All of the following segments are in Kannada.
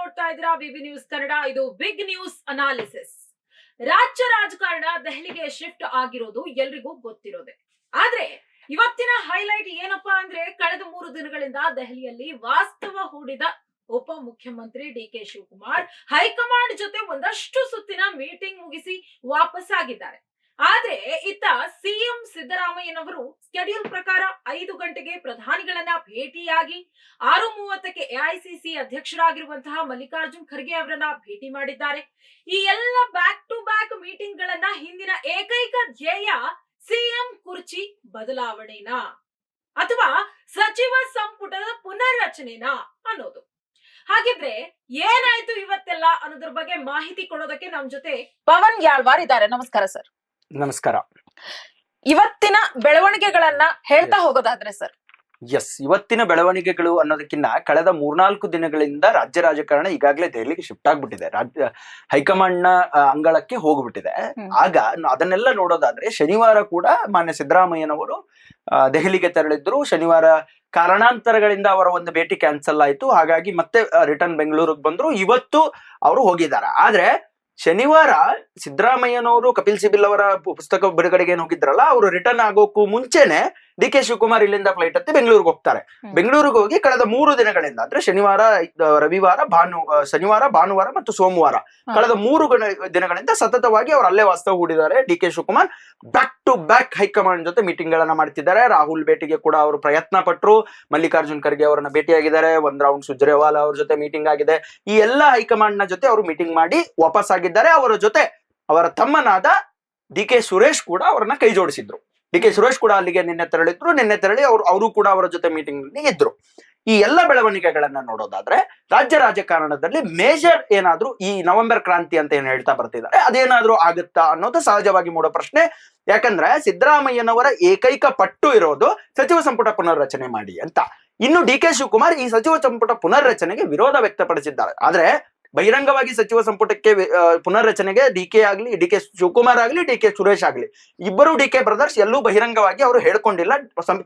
ನೋಡ್ತಾ ಇದ್ದೀರಾ? V news Kannada. ಇದು ಬಿಗ್ ನ್ಯೂಸ್ ಅನಾಲಿಸಿಸ್. ರಾಜ್ಯ ರಾಜಕಾರಣ ದೆಹಲಿಗೆ ಶಿಫ್ಟ್ ಆಗಿರೋದು ಎಲ್ರಿಗೂ ಗೊತ್ತಿರೋದೆ. ಆದ್ರೆ ಇವತ್ತಿನ ಹೈಲೈಟ್ ಏನಪ್ಪಾ ಅಂದ್ರೆ ಕಳೆದ ಮೂರು ದಿನಗಳಿಂದ ದೆಹಲಿಯಲ್ಲಿ ವಾಸ್ತವ ಹೂಡಿದ ಉಪ ಮುಖ್ಯಮಂತ್ರಿ ಡಿ ಕೆ ಶಿವಕುಮಾರ್ ಹೈಕಮಾಂಡ್ ಜೊತೆ ಒಂದಷ್ಟು ಸುತ್ತಿನ ಮೀಟಿಂಗ್ ಮುಗಿಸಿ ವಾಪಸ್ ಆಗಿದ್ದಾರೆ ಆದ್ರೆ ಇತ್ತ ಸಿಎಂ ಸಿದ್ದರಾಮಯ್ಯನವರು ಸ್ಕೆಡ್ಯೂಲ್ ಪ್ರಕಾರ ಐದು ಗಂಟೆಗೆ ಪ್ರಧಾನಿಗಳನ್ನ ಭೇಟಿಯಾಗಿ ಆರು ಮೂವತ್ತಕ್ಕೆ ಎಐಸಿಸಿ ಅಧ್ಯಕ್ಷರಾಗಿರುವಂತಹ ಮಲ್ಲಿಕಾರ್ಜುನ್ ಖರ್ಗೆ ಅವರನ್ನ ಭೇಟಿ ಮಾಡಿದ್ದಾರೆ. ಈ ಎಲ್ಲ ಬ್ಯಾಕ್ ಟು ಬ್ಯಾಕ್ ಮೀಟಿಂಗ್ ಗಳನ್ನ ಹಿಂದಿನ ಏಕೈಕ ಧ್ಯೇಯ ಸಿಎಂ ಕುರ್ಚಿ ಬದಲಾವಣೆನಾ? ಅಥವಾ ಸಚಿವ ಸಂಪುಟದ ಪುನರ್ರಚನೆನಾ ಅನ್ನೋದು. ಹಾಗಿದ್ರೆ ಏನಾಯ್ತು ಇವತ್ತೆಲ್ಲ ಅನ್ನೋದ್ರ ಬಗ್ಗೆ ಮಾಹಿತಿ ಕೊಡೋದಕ್ಕೆ ನಮ್ ಜೊತೆ ಪವನ್ ಯಾಳ್ವಾರ್ ಇದ್ದಾರೆ. ನಮಸ್ಕಾರ ಸರ್. ನಮಸ್ಕಾರ. ಇವತ್ತಿನ ಬೆಳವಣಿಗೆಗಳನ್ನ ಹೇಳ್ತಾ ಹೋಗೋದಾದ್ರೆ ಸರ್. ಎಸ್ ಇವತ್ತಿನ ಬೆಳವಣಿಗೆಗಳು ಅನ್ನೋದಕ್ಕಿಂತ ಕಳೆದ ಮೂರ್ನಾಲ್ಕು ದಿನಗಳಿಂದ ರಾಜ್ಯ ರಾಜಕಾರಣ ಈಗಾಗಲೇ ದೆಹಲಿಗೆ ಶಿಫ್ಟ್ ಆಗ್ಬಿಟ್ಟಿದೆ. ರಾಜ್ಯ ಹೈಕಮಾಂಡ್ನ ಅಂಗಳಕ್ಕೆ ಹೋಗ್ಬಿಟ್ಟಿದೆ. ಆಗ ಅದನ್ನೆಲ್ಲ ನೋಡೋದಾದ್ರೆ ಶನಿವಾರ ಕೂಡ ಮಾನ್ಯ ಸಿದ್ದರಾಮಯ್ಯನವರು ದೆಹಲಿಗೆ ತೆರಳಿದ್ರು. ಶನಿವಾರ ಕಾರಣಾಂತರಗಳಿಂದ ಅವರ ಒಂದು ಭೇಟಿ ಕ್ಯಾನ್ಸಲ್ ಆಯ್ತು. ಹಾಗಾಗಿ ಮತ್ತೆ ರಿಟರ್ನ್ ಬೆಂಗಳೂರಿಗೆ ಬಂದ್ರು. ಇವತ್ತು ಅವರು ಹೋಗಿದ್ದಾರೆ. ಆದ್ರೆ ಶನಿವಾರ ಸಿದ್ದರಾಮಯ್ಯನವರು ಕಪಿಲ್ ಸಿಬಿಲ್ ಅವರ ಪುಸ್ತಕ ಬಿಡುಗಡೆಗೆ ಏನ್ ಹೋಗಿದ್ರಲ್ಲ ಅವರು ರಿಟರ್ನ್ ಆಗೋಕ್ಕೂ ಮುಂಚೆನೆ ಡಿ ಕೆ ಶಿವಕುಮಾರ್ ಇಲ್ಲಿಂದ ಫ್ಲೈಟ್ ಹತ್ತಿ ಬೆಂಗಳೂರಿಗೆ ಹೋಗ್ತಾರೆ. ಬೆಂಗಳೂರಿಗೆ ಹೋಗಿ ಕಳೆದ ಮೂರು ದಿನಗಳಿಂದ ಅಂದ್ರೆ ಶನಿವಾರ ರವಿವಾರ ಭಾನು ಶನಿವಾರ ಭಾನುವಾರ ಮತ್ತು ಸೋಮವಾರ ಕಳೆದ ಮೂರು ದಿನಗಳಿಂದ ಸತತವಾಗಿ ಅವರು ಅಲ್ಲೇ ವಾಸ್ತವ ಹೂಡಿದ್ದಾರೆ D K Shivakumar. Back to back high command ಜೊತೆ ಮೀಟಿಂಗ್ ಗಳನ್ನ ಮಾಡ್ತಿದ್ದಾರೆ. ರಾಹುಲ್ ಭೇಟಿಗೆ ಕೂಡ ಅವರು ಪ್ರಯತ್ನ ಪಟ್ಟರು ಮಲ್ಲಿಕಾರ್ಜುನ್ ಖರ್ಗೆ ಅವರನ್ನ ಭೇಟಿಯಾಗಿದ್ದಾರೆ. ಒಂದ್ ರೌಂಡ್ ಸುಜ್ರೇವಾಲ್ ಅವ್ರ ಜೊತೆ ಮೀಟಿಂಗ್ ಆಗಿದೆ. ಈ ಎಲ್ಲಾ ಹೈಕಮಾಂಡ್ನ ಜೊತೆ ಅವರು ಮೀಟಿಂಗ್ ಮಾಡಿ ವಾಪಸ್ ಆಗಿದ್ದಾರೆ ಅವರ ಜೊತೆ ಅವರ ತಮ್ಮನಾದ ಡಿ ಕೆ ಸುರೇಶ್ ಕೂಡ ಅವರನ್ನ ಕೈ ಜೋಡಿಸಿದ್ರು ಡಿ ಕೆ ಸುರೇಶ್ ಕೂಡ ಅಲ್ಲಿಗೆ ನಿನ್ನೆ ತೆರಳಿದ್ರು. ನಿನ್ನೆ ತೆರಳಿ ಅವರು ಅವರು ಕೂಡ ಅವರ ಜೊತೆ ಮೀಟಿಂಗ್ನಲ್ಲಿ ಇದ್ರು. ಈ ಎಲ್ಲ ಬೆಳವಣಿಗೆಗಳನ್ನ ನೋಡೋದಾದ್ರೆ ರಾಜ್ಯ ರಾಜಕಾರಣದಲ್ಲಿ ಮೇಜರ್ ಏನಾದ್ರೂ ಈ ನವೆಂಬರ್ ಕ್ರಾಂತಿ ಅಂತ ಏನ್ ಹೇಳ್ತಾ ಬರ್ತಿದ್ದಾರೆ, ಅದೇನಾದ್ರೂ ಆಗುತ್ತಾ ಅನ್ನೋದು ಸಹಜವಾಗಿ ಮೂಡೋ ಪ್ರಶ್ನೆ. ಯಾಕಂದ್ರೆ ಸಿದ್ದರಾಮಯ್ಯನವರ ಏಕೈಕ ಪಟ್ಟು ಇರೋದು ಸಚಿವ ಸಂಪುಟ ಪುನರ್ರಚನೆ ಮಾಡಿ ಅಂತ. ಇನ್ನು ಡಿ ಕೆ ಶಿವಕುಮಾರ್ ಈ ಸಚಿವ ಸಂಪುಟ ಪುನರ್ರಚನೆಗೆ ವಿರೋಧ ವ್ಯಕ್ತಪಡಿಸಿದ್ದಾರೆ. ಆದ್ರೆ ಬಹಿರಂಗವಾಗಿ ಸಚಿವ ಸಂಪುಟಕ್ಕೆ ಪುನರ್ರಚನೆಗೆ ಡಿ ಕೆ ಆಗ್ಲಿ ಡಿ ಕೆ ಶಿವಕುಮಾರ್ ಆಗ್ಲಿ ಡಿ ಕೆ ಸುರೇಶ್ ಆಗ್ಲಿ ಇಬ್ಬರು ಡಿ ಕೆ ಬ್ರದರ್ಸ್ ಎಲ್ಲೂ ಬಹಿರಂಗವಾಗಿ ಅವರು ಹೇಳ್ಕೊಂಡಿಲ್ಲ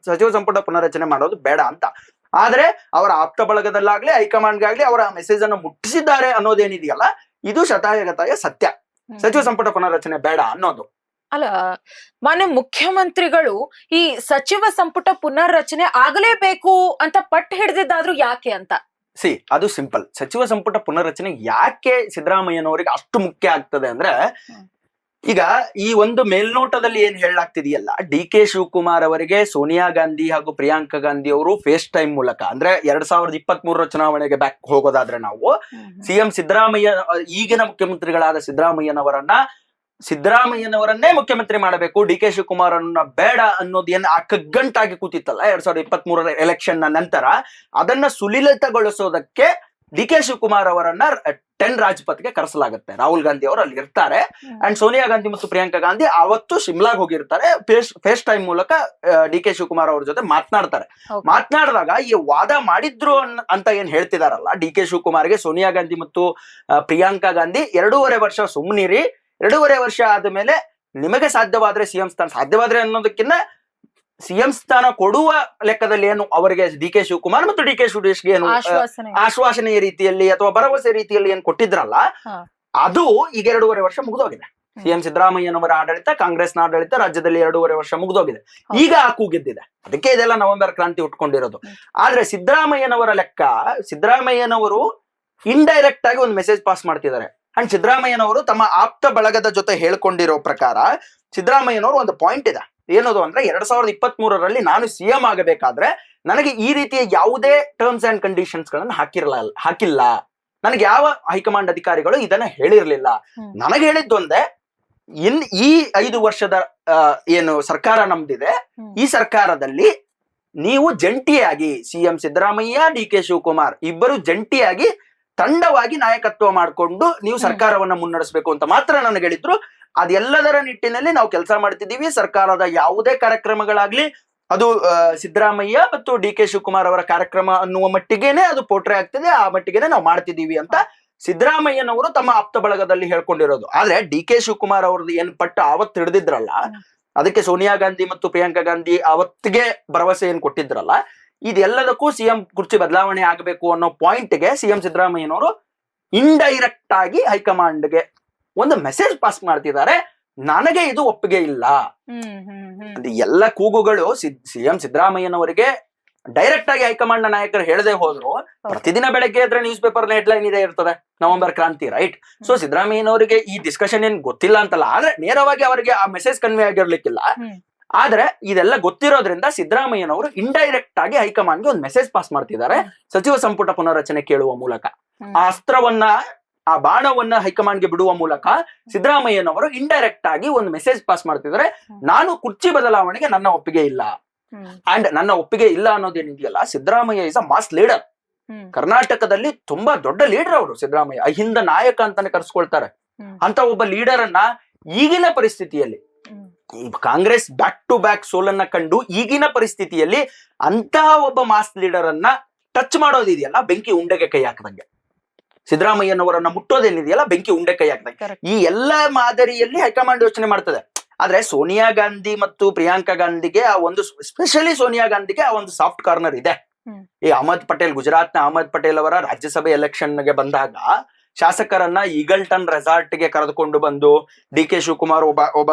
ಸಚಿವ ಸಂಪುಟ ಪುನರ್ರಚನೆ ಮಾಡೋದು ಬೇಡ ಅಂತ. ಆದ್ರೆ ಅವರ ಆಪ್ತ ಬಳಗದಲ್ಲಾಗ್ಲಿ ಹೈಕಮಾಂಡ್ಗಾಗ್ಲಿ ಅವರ ಮೆಸೇಜ್ ಅನ್ನು ಮುಟ್ಟಿಸಿದ್ದಾರೆ ಅನ್ನೋದೇನಿದೆಯಲ್ಲ ಇದು ಶತಾಯಗತಾಯ ಸತ್ಯ. ಸಚಿವ ಸಂಪುಟ ಪುನರ್ರಚನೆ ಬೇಡ ಅನ್ನೋದು. ಅಲ್ಲ ಮಾನ್ಯ ಮುಖ್ಯಮಂತ್ರಿಗಳು ಈ ಸಚಿವ ಸಂಪುಟ ಪುನರ್ರಚನೆ ಆಗಲೇಬೇಕು ಅಂತ ಪಟ್ಟು ಹಿಡಿದಿದ್ದಾದ್ರೂ ಯಾಕೆ ಅಂತ? ಸಿ ಅದು ಸಿಂಪಲ್ ಸಚಿವ ಸಂಪುಟ ಪುನರ್ರಚನೆ ಯಾಕೆ ಸಿದ್ದರಾಮಯ್ಯನವರಿಗೆ ಅಷ್ಟು ಮುಖ್ಯ ಆಗ್ತದೆ ಅಂದ್ರೆ ಈಗ ಈ ಒಂದು ಮೇಲ್ನೋಟದಲ್ಲಿ ಏನ್ ಹೇಳಲಾಗ್ತಿದೆಯಲ್ಲ ಡಿ ಕೆ ಶಿವಕುಮಾರ್ ಅವರಿಗೆ ಸೋನಿಯಾ ಗಾಂಧಿ ಹಾಗೂ ಪ್ರಿಯಾಂಕಾ ಗಾಂಧಿ ಅವರು ಫೇಸ್ ಟೈಮ್ ಮೂಲಕ ಅಂದ್ರೆ ಎರಡ್ ಸಾವಿರದ ಇಪ್ಪತ್ತ್ ಮೂರರ ಚುನಾವಣೆಗೆ ಬ್ಯಾಕ್ ಹೋಗೋದಾದ್ರೆ ನಾವು ಸಿಎಂ ಸಿದ್ದರಾಮಯ್ಯ ಈಗಿನ ಮುಖ್ಯಮಂತ್ರಿಗಳಾದ ಸಿದ್ದರಾಮಯ್ಯನವರನ್ನ ಸಿದ್ದರಾಮಯ್ಯನವರನ್ನೇ ಮುಖ್ಯಮಂತ್ರಿ ಮಾಡಬೇಕು. ಡಿ ಕೆ ಶಿವಕುಮಾರ್ ಅನ್ನ ಬೇಡ ಅನ್ನೋದು ಏನು ಆ ಕಗ್ಗಂಟಾಗಿ ಕೂತಿತ್ತಲ್ಲ ಎರಡ್ ಸಾವಿರದ ಇಪ್ಪತ್ತ್ ಮೂರರ ಎಲೆಕ್ಷನ್ನ ನಂತರ ಅದನ್ನ ಸುಲಿಲಿತಗೊಳಿಸೋದಕ್ಕೆ ಡಿ ಕೆ ಶಿವಕುಮಾರ್ ಅವರನ್ನ ಟೆನ್ ರಾಜ್ಪಥ್ಗೆ ಕರೆಸಲಾಗುತ್ತೆ. ರಾಹುಲ್ ಗಾಂಧಿ ಅವರು ಅಲ್ಲಿ ಇರ್ತಾರೆ. ಅಂಡ್ ಸೋನಿಯಾ ಗಾಂಧಿ ಮತ್ತು ಪ್ರಿಯಾಂಕಾ ಗಾಂಧಿ ಅವತ್ತು ಶಿಮ್ಲಾಗ್ ಹೋಗಿರ್ತಾರೆ. ಫೇಸ್ ಫೇಸ್ ಟೈಮ್ ಮೂಲಕ ಡಿ ಕೆ ಶಿವಕುಮಾರ್ ಅವ್ರ ಜೊತೆ ಮಾತನಾಡ್ತಾರೆ. ಮಾತನಾಡಿದಾಗ ಈ ವಾದ ಮಾಡಿದ್ರು ಅಂತ ಏನ್ ಹೇಳ್ತಿದಾರಲ್ಲ ಡಿ ಕೆ ಶಿವಕುಮಾರ್ಗೆ ಸೋನಿಯಾ ಗಾಂಧಿ ಮತ್ತು ಪ್ರಿಯಾಂಕಾ ಗಾಂಧಿ ಎರಡೂವರೆ ವರ್ಷ ಸುಮ್ಮನಿರಿ ಎರಡೂವರೆ ವರ್ಷ ಆದ ಮೇಲೆ ನಿಮಗೆ ಸಾಧ್ಯವಾದ್ರೆ ಸಿಎಂ ಸ್ಥಾನ ಸಾಧ್ಯವಾದ್ರೆ ಅನ್ನೋದಕ್ಕಿಂತ ಸಿಎಂ ಸ್ಥಾನ ಕೊಡುವ ಲೆಕ್ಕದಲ್ಲಿ ಏನು ಅವರಿಗೆ ಡಿ ಕೆ ಶಿವಕುಮಾರ್ ಮತ್ತು ಡಿ ಕೆ ಸುರೇಶ್ಗೆ ಏನು ಆಶ್ವಾಸನೆಯ ರೀತಿಯಲ್ಲಿ ಅಥವಾ ಭರವಸೆ ರೀತಿಯಲ್ಲಿ ಏನು ಕೊಟ್ಟಿದ್ರಲ್ಲ ಅದು ಈಗ ಎರಡೂವರೆ ವರ್ಷ ಮುಗಿದೋಗಿದೆ. ಸಿಎಂ ಸಿದ್ದರಾಮಯ್ಯನವರ ಆಡಳಿತ ಕಾಂಗ್ರೆಸ್ನ ಆಡಳಿತ ರಾಜ್ಯದಲ್ಲಿ ಎರಡೂವರೆ ವರ್ಷ ಮುಗಿದೋಗಿದೆ. ಈಗ ಆ ಕೂಗಿದ್ದಿದೆ ಅದಕ್ಕೆ ಇದೆಲ್ಲ ನವೆಂಬರ್ ಕ್ರಾಂತಿ ಉಟ್ಕೊಂಡಿರೋದು. ಆದ್ರೆ ಸಿದ್ದರಾಮಯ್ಯನವರ ಲೆಕ್ಕ ಸಿದ್ದರಾಮಯ್ಯನವರು ಇಂಡೈರೆಕ್ಟ್ ಆಗಿ ಒಂದು ಮೆಸೇಜ್ ಪಾಸ್ ಮಾಡ್ತಿದ್ದಾರೆ. ಅಂಡ್ ಸಿದ್ದರಾಮಯ್ಯನವರು ತಮ್ಮ ಆಪ್ತ ಬಳಗದ ಜೊತೆ ಹೇಳ್ಕೊಂಡಿರೋ ಪ್ರಕಾರ ಸಿದ್ದರಾಮಯ್ಯನವರು ಒಂದು ಪಾಯಿಂಟ್ ಇದೆ. ಏನದು ಅಂದ್ರೆ ಎರಡ್ ಸಾವಿರದ ಇಪ್ಪತ್ತ್ ಮೂರರಲ್ಲಿ ನಾನು ಸಿಎಂ ಆಗಬೇಕಾದ್ರೆ ನನಗೆ ಈ ರೀತಿಯ ಯಾವುದೇ ಟರ್ಮ್ಸ್ ಅಂಡ್ ಕಂಡೀಷನ್ಸ್ ಗಳನ್ನ ಹಾಕಿರಲ್ಲ ಹಾಕಿಲ್ಲ. ನನಗೆ ಯಾವ ಹೈಕಮಾಂಡ್ ಅಧಿಕಾರಿಗಳು ಇದನ್ನ ಹೇಳಿರ್ಲಿಲ್ಲ. ನನಗೆ ಹೇಳಿದ್ದೊಂದೇ ಇನ್ ಈ ಐದು ವರ್ಷದ ಏನು ಸರ್ಕಾರ ನಮ್ದಿದೆ ಈ ಸರ್ಕಾರದಲ್ಲಿ ನೀವು ಜಂಟಿಯಾಗಿ CM Siddaramaiah D K Shivakumar ಇಬ್ಬರು ಜಂಟಿಯಾಗಿ ತಂಡವಾಗಿ ನಾಯಕತ್ವ ಮಾಡಿಕೊಂಡು ನೀವು ಸರ್ಕಾರವನ್ನ ಮುನ್ನಡೆಸಬೇಕು ಅಂತ ಮಾತ್ರ ನನಗೆ ಹೇಳಿದ್ರು. ಅದೆಲ್ಲದರ ನಿಟ್ಟಿನಲ್ಲಿ ನಾವು ಕೆಲಸ ಮಾಡ್ತಿದ್ದೀವಿ. ಸರ್ಕಾರದ ಯಾವುದೇ ಕಾರ್ಯಕ್ರಮಗಳಾಗ್ಲಿ ಅದು ಸಿದ್ದರಾಮಯ್ಯ ಮತ್ತು ಡಿ ಕೆ ಶಿವಕುಮಾರ್ ಅವರ ಕಾರ್ಯಕ್ರಮ ಅನ್ನುವ ಮಟ್ಟಿಗೆನೆ ಅದು ಪೋಟ್ರೆ ಆಗ್ತಿದೆ. ಆ ಮಟ್ಟಿಗೆನೆ ನಾವು ಮಾಡ್ತಿದ್ದೀವಿ ಅಂತ ಸಿದ್ದರಾಮಯ್ಯನವರು ತಮ್ಮ ಆಪ್ತ ಬಳಗದಲ್ಲಿ ಹೇಳ್ಕೊಂಡಿರೋದು. ಆದ್ರೆ ಡಿ ಕೆ ಶಿವಕುಮಾರ್ ಅವ್ರದ್ದು ಏನ್ ಪಟ್ಟ ಅವತ್ತು ಹಿಡಿದಿದ್ರಲ್ಲ ಅದಕ್ಕೆ ಸೋನಿಯಾ ಗಾಂಧಿ ಮತ್ತು ಪ್ರಿಯಾಂಕಾ ಗಾಂಧಿ ಅವತ್ತಿಗೆ ಭರವಸೆ ಏನ್ ಕೊಟ್ಟಿದ್ರಲ್ಲ ಇದೆಲ್ಲದಕ್ಕೂ ಸಿಎಂ ಕುರ್ಚಿ ಬದಲಾವಣೆ ಆಗಬೇಕು ಅನ್ನೋ ಪಾಯಿಂಟ್ಗೆ ಸಿಎಂ ಸಿದ್ದರಾಮಯ್ಯನವರು ಇಂಡೈರೆಕ್ಟ್ ಆಗಿ ಹೈಕಮಾಂಡ್ಗೆ ಒಂದು ಮೆಸೇಜ್ ಪಾಸ್ ಮಾಡ್ತಿದ್ದಾರೆ. ನನಗೆ ಇದು ಒಪ್ಪಿಗೆ ಇಲ್ಲ. ಎಲ್ಲ ಕೂಗುಗಳು ಸಿಎಂ ಸಿದ್ದರಾಮಯ್ಯನವರಿಗೆ ಡೈರೆಕ್ಟ್ ಆಗಿ ಹೈಕಮಾಂಡ್ನ ನಾಯಕರು ಹೇಳದೆ ಹೋದ್ರು. ಪ್ರತಿದಿನ ಬೆಳಗ್ಗೆ ಎದ್ರೆ ನ್ಯೂಸ್ ಪೇಪರ್ ಹೆಡ್ಲೈನ್ ಇದೆ ಇರ್ತದೆ ನವೆಂಬರ್ ಕ್ರಾಂತಿ ರೈಟ್ ಸೊ ಸಿದ್ದರಾಮಯ್ಯನವರಿಗೆ ಈ ಡಿಸ್ಕಷನ್ ಏನ್ ಗೊತ್ತಿಲ್ಲ ಅಂತಲ್ಲ ಆದ್ರೆ ನೇರವಾಗಿ ಅವರಿಗೆ ಆ ಮೆಸೇಜ್ ಕನ್ವೆ ಆಗಿರ್ಲಿಕ್ಕಿಲ್ಲ. ಆದ್ರೆ ಇದೆಲ್ಲ ಗೊತ್ತಿರೋದ್ರಿಂದ ಸಿದ್ದರಾಮಯ್ಯನವರು ಇಂಡೈರೆಕ್ಟ್ ಆಗಿ ಹೈಕಮಾಂಡ್ಗೆ ಒಂದು ಮೆಸೇಜ್ ಪಾಸ್ ಮಾಡ್ತಿದ್ದಾರೆ. ಸಚಿವ ಸಂಪುಟ ಪುನರಚನೆ ಕೇಳುವ ಮೂಲಕ. ಆ ಅಸ್ತ್ರವನ್ನ ಆ ಬಾಣವನ್ನ ಹೈಕಮಾಂಡ್ಗೆ ಬಿಡುವ ಮೂಲಕ ಸಿದ್ದರಾಮಯ್ಯನವರು ಇಂಡೈರೆಕ್ಟ್ ಆಗಿ ಒಂದು ಮೆಸೇಜ್ ಪಾಸ್ ಮಾಡ್ತಿದ್ದಾರೆ. ನಾನು ಕುರ್ಚಿ ಬದಲಾವಣೆಗೆ ನನ್ನ ಒಪ್ಪಿಗೆ ಇಲ್ಲ. ಅಂಡ್ ನನ್ನ ಒಪ್ಪಿಗೆ ಇಲ್ಲ ಅನ್ನೋದೇನಿದೆಯಲ್ಲ Siddaramaiah is a mass leader ಕರ್ನಾಟಕದಲ್ಲಿ ತುಂಬಾ ದೊಡ್ಡ ಲೀಡರ್ ಅವರು ಸಿದ್ದರಾಮಯ್ಯ. ಅಹಿಂದ ನಾಯಕ ಅಂತಾನೆ ಕರ್ಸ್ಕೊಳ್ತಾರೆ. ಅಂತ ಒಬ್ಬ ಲೀಡರ್ ಅನ್ನ ಈಗಿನ ಪರಿಸ್ಥಿತಿಯಲ್ಲಿ ಕಾಂಗ್ರೆಸ್ ಬ್ಯಾಕ್ ಟು ಬ್ಯಾಕ್ ಸೋಲನ್ನ ಕಂಡು ಈಗಿನ ಪರಿಸ್ಥಿತಿಯಲ್ಲಿ ಅಂತಹ ಒಬ್ಬ ಮಾಸ್ ಲೀಡರ್ ಅನ್ನ ಟಚ್ ಮಾಡೋದಿದೆಯಲ್ಲ ಬೆಂಕಿ ಉಂಡೆಗೆ ಕೈ ಹಾಕದಂಗೆ. ಸಿದ್ದರಾಮಯ್ಯನವರನ್ನ ಮುಟ್ಟೋದೇನಿದೆಯಲ್ಲ? ಬೆಂಕಿ ಉಂಡೆ ಕೈ ಹಾಕದಂಗೆ. ಈ ಎಲ್ಲ ಮಾದರಿಯಲ್ಲಿ ಹೈಕಮಾಂಡ್ ಯೋಚನೆ ಮಾಡ್ತದೆ. ಆದ್ರೆ ಸೋನಿಯಾ ಗಾಂಧಿ ಮತ್ತು ಪ್ರಿಯಾಂಕಾ ಗಾಂಧಿಗೆ ಆ ಒಂದು ಸ್ಪೆಷಲಿ ಸೋನಿಯಾ ಗಾಂಧಿಗೆ ಆ ಒಂದು ಸಾಫ್ಟ್ ಕಾರ್ನರ್ ಇದೆ. ಈ ಅಹಮದ್ ಪಟೇಲ್ ಗುಜರಾತ್ನ ಅಹಮದ್ ಪಟೇಲ್ ಅವರ ರಾಜ್ಯಸಭೆ ಎಲೆಕ್ಷನ್ಗೆ ಬಂದಾಗ ಶಾಸಕರನ್ನ ಈಗಲ್ಟನ್ ರೆಸಾರ್ಟ್ಗೆ ಕರೆದುಕೊಂಡು ಬಂದು ಡಿ ಕೆ ಶಿವಕುಮಾರ್ ಒಬ್ಬ ಒಬ್ಬ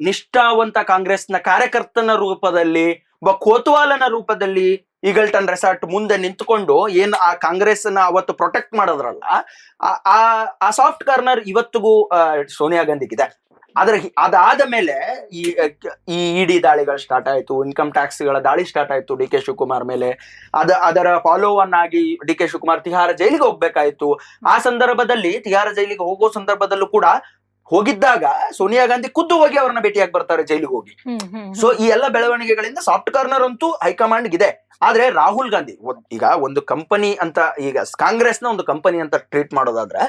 ನಿಷ್ಠಾವಂತ ಕಾಂಗ್ರೆಸ್ನ ಕಾರ್ಯಕರ್ತನ ರೂಪದಲ್ಲಿ, ಒಬ್ಬ ಕೋತ್ವಾಲನ ರೂಪದಲ್ಲಿ ಈಗಲ್ಟನ್ ರೆಸಾರ್ಟ್ ಮುಂದೆ ನಿಂತ್ಕೊಂಡು ಏನ್ ಆ ಕಾಂಗ್ರೆಸ್ನ ಅವತ್ತು ಪ್ರೊಟೆಕ್ಟ್ ಮಾಡೋದ್ರಲ್ಲ, ಆ- ಸಾಫ್ಟ್ ಕಾರ್ನರ್ ಇವತ್ತಿಗೂ ಸೋನಿಯಾ ಗಾಂಧಿಗಿದೆ. ಆದ್ರೆ ಅದಾದ ಮೇಲೆ ಈ ಈ ಇಡಿ ದಾಳಿಗಳು ಸ್ಟಾರ್ಟ್ ಆಯ್ತು ಇನ್ಕಮ್ ಟ್ಯಾಕ್ಸ್ಗಳ ದಾಳಿ ಸ್ಟಾರ್ಟ್ ಆಯ್ತು ಡಿ ಕೆ ಶಿವಕುಮಾರ್ ಮೇಲೆ. ಅದ, ಅದರ ಫಾಲೋ ಅನ್ ಆಗಿ ಡಿ ಕೆ ಶಿವಕುಮಾರ್ ತಿಹಾರ ಜೈಲಿಗೆ ಹೋಗ್ಬೇಕಾಯ್ತು. ಆ ಸಂದರ್ಭದಲ್ಲಿ ತಿಹಾರ ಜೈಲಿಗೆ ಹೋಗೋ ಸಂದರ್ಭದಲ್ಲೂ ಕೂಡ ಹೋಗಿದ್ದಾಗ ಸೋನಿಯಾ ಗಾಂಧಿ ಖುದ್ದು ಹೋಗಿ ಅವ್ರನ್ನ ಭೇಟಿಯಾಗಿ ಬರ್ತಾರೆ ಜೈಲಿಗೆ ಹೋಗಿ. ಸೊ ಈ ಎಲ್ಲ ಬೆಳವಣಿಗೆಗಳಿಂದ ಸಾಫ್ಟ್ ಕಾರ್ನರ್ ಅಂತೂ ಹೈಕಮಾಂಡ್ ಇದೆ. ಆದ್ರೆ ರಾಹುಲ್ ಗಾಂಧಿ ಈಗ ಒಂದು ಕಂಪನಿ ಅಂತ ಈಗ ಕಾಂಗ್ರೆಸ್ನ ಒಂದು ಕಂಪನಿ ಅಂತ ಟ್ರೀಟ್ ಮಾಡೋದಾದ್ರೆ